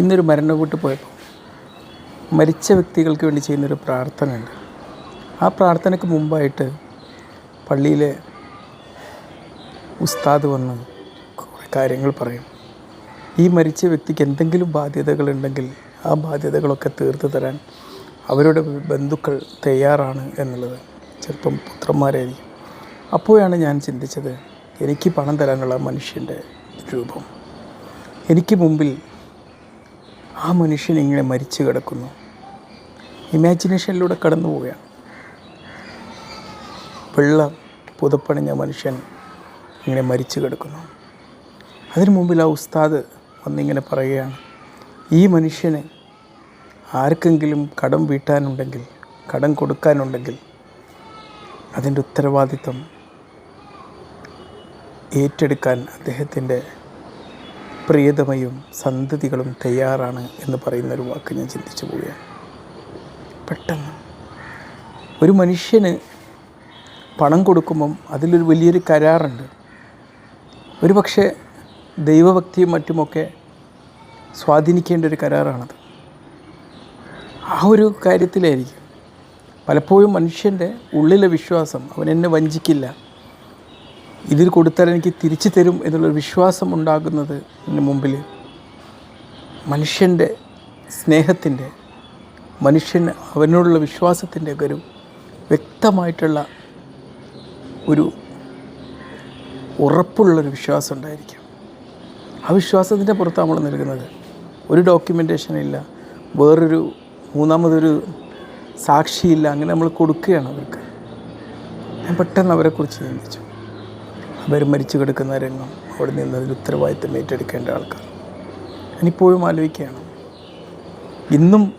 ഇന്നൊരു മരണ വീട്ടിൽ പോയപ്പോൾ മരിച്ച വ്യക്തികൾക്ക് വേണ്ടി ചെയ്യുന്നൊരു പ്രാർത്ഥനയുണ്ട്. ആ പ്രാർത്ഥനയ്ക്ക് മുമ്പായിട്ട് പള്ളിയിലെ ഉസ്താദ് വന്ന് കാര്യങ്ങൾ പറയും. ഈ മരിച്ച വ്യക്തിക്ക് എന്തെങ്കിലും ബാധ്യതകളുണ്ടെങ്കിൽ ആ ബാധ്യതകളൊക്കെ തീർത്തു തരാൻ അവരുടെ ബന്ധുക്കൾ തയ്യാറാണ് എന്നുള്ളത് ചിലപ്പം പുത്രന്മാരായിരിക്കും. അപ്പോഴാണ് ഞാൻ ചിന്തിച്ചത് എനിക്ക് പണം തരാനുള്ള മനുഷ്യന്റെ രൂപം. എനിക്ക് മുമ്പിൽ ആ മനുഷ്യൻ ഇങ്ങനെ മരിച്ചു കിടക്കുന്നു. ഇമാജിനേഷനിലൂടെ കടന്നു പോവുകയാണ്. വെള്ള പുതപ്പണിഞ്ഞ മനുഷ്യൻ ഇങ്ങനെ മരിച്ചു കിടക്കുന്നു. അതിനു മുമ്പിൽ ആ ഉസ്താദ് വന്നിങ്ങനെ പറയുകയാണ് ഈ മനുഷ്യന് ആർക്കെങ്കിലും കടം വീട്ടാനുണ്ടെങ്കിൽ കടം കൊടുക്കാനുണ്ടെങ്കിൽ അതിന്റെ ഉത്തരവാദിത്വം ഏറ്റെടുക്കാൻ അദ്ദേഹത്തിന്റെ പ്രിയതമയും സന്തതികളും തയ്യാറാണ് എന്ന് പറയുന്ന ഒരു വാക്ക് ഞാൻ ചിന്തിച്ചു പോവുകയാണ്. പെട്ടെന്ന് ഒരു മനുഷ്യന് പണം കൊടുക്കുമ്പം അതിലൊരു വലിയൊരു കരാറുണ്ട്. ഒരു പക്ഷേ ദൈവഭക്തിയും മറ്റുമൊക്കെ സ്വാധീനിക്കേണ്ട ഒരു കരാറാണത്. ആ ഒരു കാര്യത്തിലായിരിക്കും. പലപ്പോഴും മനുഷ്യന്റെ ഉള്ളിലെ വിശ്വാസം അവൻ എന്നെ വഞ്ചിക്കില്ല. ഇതിൽ കൊടുത്താൽ എനിക്ക് തിരിച്ചു തരും എന്നുള്ളൊരു വിശ്വാസം ഉണ്ടാകുന്നത് മുമ്പിൽ. മനുഷ്യന്റെ സ്നേഹത്തിന്റെ മനുഷ്യൻ അവനോടുള്ള വിശ്വാസത്തിന്റെ ഒരു വ്യക്തമായിട്ടുള്ള ഒരു ഉറപ്പുള്ളൊരു വിശ്വാസം ഉണ്ടായിരിക്കും. ആ വിശ്വാസത്തിന്റെ പുറത്ത് നമ്മൾ നൽകുന്നത് ഒരു ഡോക്യുമെന്റേഷൻ ഇല്ല. വേറൊരു മൂന്നാമതൊരു സാക്ഷിയില്ല. അങ്ങനെ നമ്മൾ കൊടുക്കുകയാണ് അവർക്ക്. ഞാൻ പെട്ടെന്ന് അവരെക്കുറിച്ച് ചിന്തിച്ചു. അവർ മരിച്ചു കിടക്കുന്ന രംഗം അവിടെ നിന്ന് അതിൽ ഉത്തരവാദിത്തം ഏറ്റെടുക്കേണ്ട ആൾക്കാർ. ഞാനിപ്പോഴും ആലോചിക്കുകയാണ്. ഇന്നും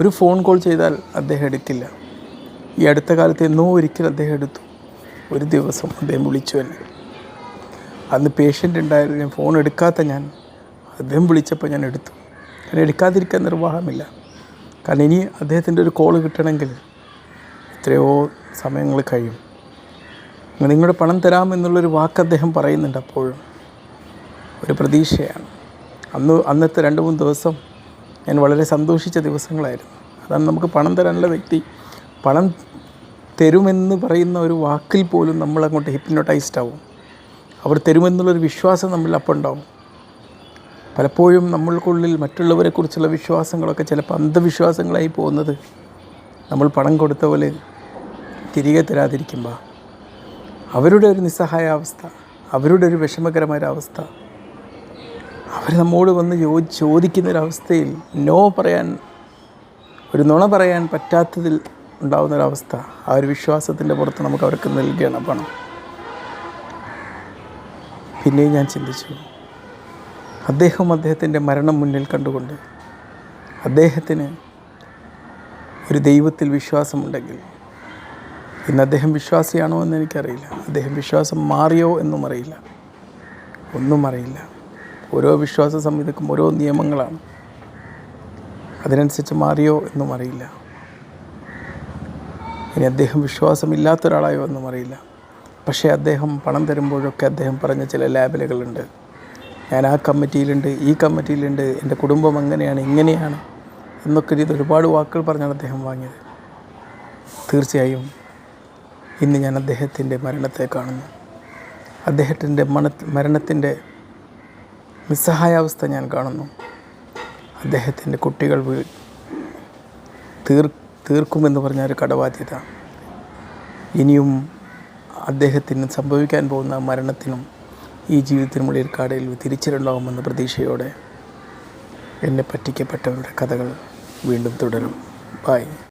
ഒരു ഫോൺ കോൾ ചെയ്താൽ അദ്ദേഹം എടുക്കില്ല. ഈ അടുത്ത കാലത്ത് എന്നോ ഒരിക്കൽ അദ്ദേഹം എടുത്തു. ഒരു ദിവസം അദ്ദേഹം വിളിച്ചു എന്നെ. അന്ന് പേഷ്യന്റ് ഉണ്ടായിരുന്നു. ഞാൻ ഫോൺ എടുക്കാത്ത ഞാൻ അദ്ദേഹം വിളിച്ചപ്പോൾ ഞാൻ എടുത്തു. കാരണം എടുക്കാതിരിക്കാൻ നിർവാഹമില്ല. കാരണം ഇനി അദ്ദേഹത്തിന്റെ ഒരു കോൾ കിട്ടണമെങ്കിൽ എത്രയോ സമയങ്ങൾ കഴിയും. നിങ്ങളുടെ പണം തരാമെന്നുള്ളൊരു വാക്ക് അദ്ദേഹം പറയുന്നുണ്ട് അപ്പോഴും. ഒരു പ്രതീക്ഷയാണ്. അന്ന് അന്നത്തെ രണ്ട് മൂന്ന് ദിവസം ഞാൻ വളരെ സന്തോഷിച്ച ദിവസങ്ങളായിരുന്നു. അതാണ് നമുക്ക് പണം തരാനുള്ള വ്യക്തി. പണം തരുമെന്ന് പറയുന്ന ഒരു വാക്കിൽ പോലും നമ്മളങ്ങോട്ട് ഹിപ്നോട്ടൈസ്ഡ് ആവും. അവർ തരുമെന്നുള്ളൊരു വിശ്വാസം നമ്മളിൽ അപ്പം ഉണ്ടാവും. പലപ്പോഴും നമ്മൾക്കുള്ളിൽ മറ്റുള്ളവരെക്കുറിച്ചുള്ള വിശ്വാസങ്ങളൊക്കെ ചിലപ്പോൾ അന്ധവിശ്വാസങ്ങളായി പോകുന്നത് നമ്മൾ പണം കൊടുത്ത പോലെ തിരികെ തരാതിരിക്കുമ്പോൾ അവരുടെ ഒരു നിസ്സഹായാവസ്ഥ അവരുടെ ഒരു വിഷമകരമായൊരവസ്ഥ. അവർ നമ്മോട് വന്ന് ചോ ചോദിക്കുന്നൊരവസ്ഥയിൽ നോ പറയാൻ ഒരു നുണ പറയാൻ പറ്റാത്തതിൽ ഉണ്ടാകുന്നൊരവസ്ഥ ആ ഒരു വിശ്വാസത്തിന്റെ പുറത്ത് നമുക്ക് അവർക്ക് നൽകുകയാണ് പണം. പിന്നെയും ഞാൻ ചിന്തിച്ചു. അദ്ദേഹം അദ്ദേഹത്തിന്റെ മരണം മുന്നിൽ കണ്ടുകൊണ്ട് അദ്ദേഹത്തിന് ഒരു ദൈവത്തിൽ വിശ്വാസമുണ്ടെങ്കിൽ ഇന്ന് അദ്ദേഹം വിശ്വാസിയാണോ എന്ന് എനിക്കറിയില്ല. അദ്ദേഹം വിശ്വാസം മാറിയോ എന്നും അറിയില്ല. ഒന്നും അറിയില്ല. ഓരോ വിശ്വാസ സംഹിതക്കും ഓരോ നിയമങ്ങളാണ്. അതിനനുസരിച്ച് മാറിയോ എന്നും അറിയില്ല. ഇനി അദ്ദേഹം വിശ്വാസമില്ലാത്ത ഒരാളായോ എന്നും അറിയില്ല. പക്ഷേ അദ്ദേഹം പണം തരുമ്പോഴൊക്കെ അദ്ദേഹം പറഞ്ഞ ചില ലാബലുകളുണ്ട്. ഞാൻ ആ കമ്മിറ്റിയിലുണ്ട് ഈ കമ്മിറ്റിയിലുണ്ട് എന്റെ കുടുംബം അങ്ങനെയാണ് ഇങ്ങനെയാണ് എന്നൊക്കെ രീതി ഒരുപാട് വാക്കുകൾ പറഞ്ഞാണ് അദ്ദേഹം വാങ്ങിയത്. തീർച്ചയായും ഇന്ന് ഞാൻ അദ്ദേഹത്തിന്റെ മരണത്തെ കാണുന്നു. അദ്ദേഹത്തിന്റെ മണ മരണത്തിന്റെ നിസ്സഹായാവസ്ഥ ഞാൻ കാണുന്നു. അദ്ദേഹത്തിന്റെ കുട്ടികൾ തീർ തീർക്കുമെന്ന് പറഞ്ഞ ഒരു കടബാധ്യത. ഇനിയും അദ്ദേഹത്തിന് സംഭവിക്കാൻ പോകുന്ന മരണത്തിനും ഈ ജീവിതത്തിനുമുള്ളിൽ കടയിൽ തിരിച്ചിലുണ്ടാകുമെന്ന പ്രതീക്ഷയോടെ എന്നെ പറ്റിക്കപ്പെട്ടവരുടെ കഥകൾ വീണ്ടും തുടരും. ബായ്